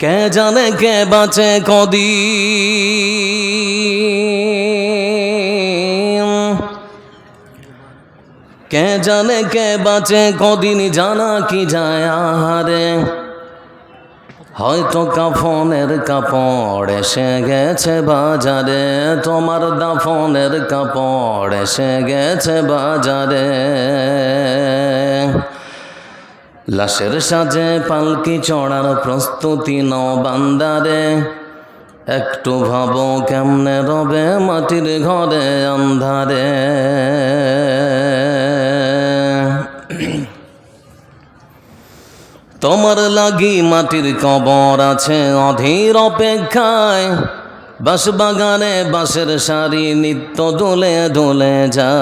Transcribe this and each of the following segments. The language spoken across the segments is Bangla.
কে জানে কে বাঁচে কদি কে জানে কে বাঁচে কদিন, জানা কি যায় আহারে? হয়তো কাফনের কাপড় এসে গেছে বাজারে, তোমার দাফনের কাপড় এসে গেছে বাজারে। লাশের সাজে পালকি চড়ার প্রস্তুতি ন বান্দারে। একটু ভাবো কেমনে রবে মাটির ঘরে অন্ধারে। তোমার লাগি মাটির কবর আছে অধীর অপেক্ষায়। বাস বাগানে বাঁশের সারি নিত্য দোলে দোলে যায়।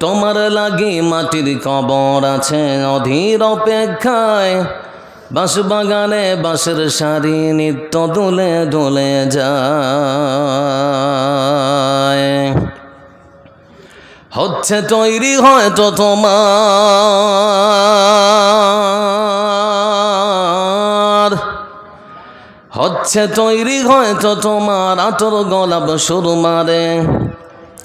তোমার লাগি মাটির কবর আছে অধীর অপেক্ষায়। বাঁশ বাগানে বাঁশের সারি নিত্য দোলে দোলে যায়। হচ্ছে তৈরি হয়তো তোমার। হচ্ছে তৈরি হয়তো তোমার আতর গলাপ শুরু মারে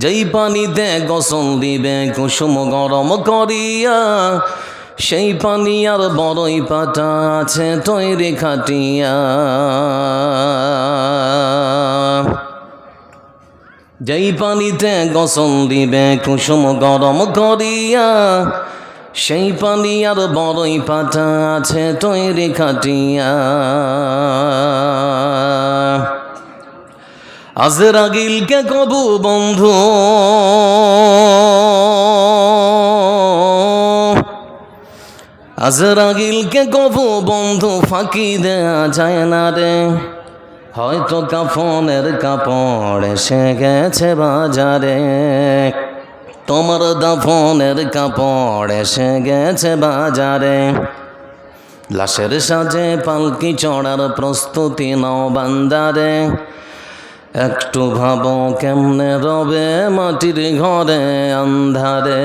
যেই পানিতে গোসল দিবে, কুসুম গরম করিয়া, সেই পানি আর বড়ই পাতা আছে তৈরি খাটিয়া। যেই পানিতে গোসল দিবে, কুসুম গরম করিয়া, সেই পানি আর বড়ই পাতা আছে তৈরি খাটিয়া। আজরাগিলকে কবু, বন্ধু। আজরাগিলকে কবু, বন্ধু, ফাঁকি দেয়া যায় না রে। হয়তো কাফনের কাপড় এসে গেছে বাজারে। তোমার দাফনের কাপড় এসে গেছে বাজারে। লাশের সাজে পালকি চড়ার প্রস্তুতি নাও বান্দারে। একটু ভাব কেমনে রবে মাটির ঘরে আন্ধারে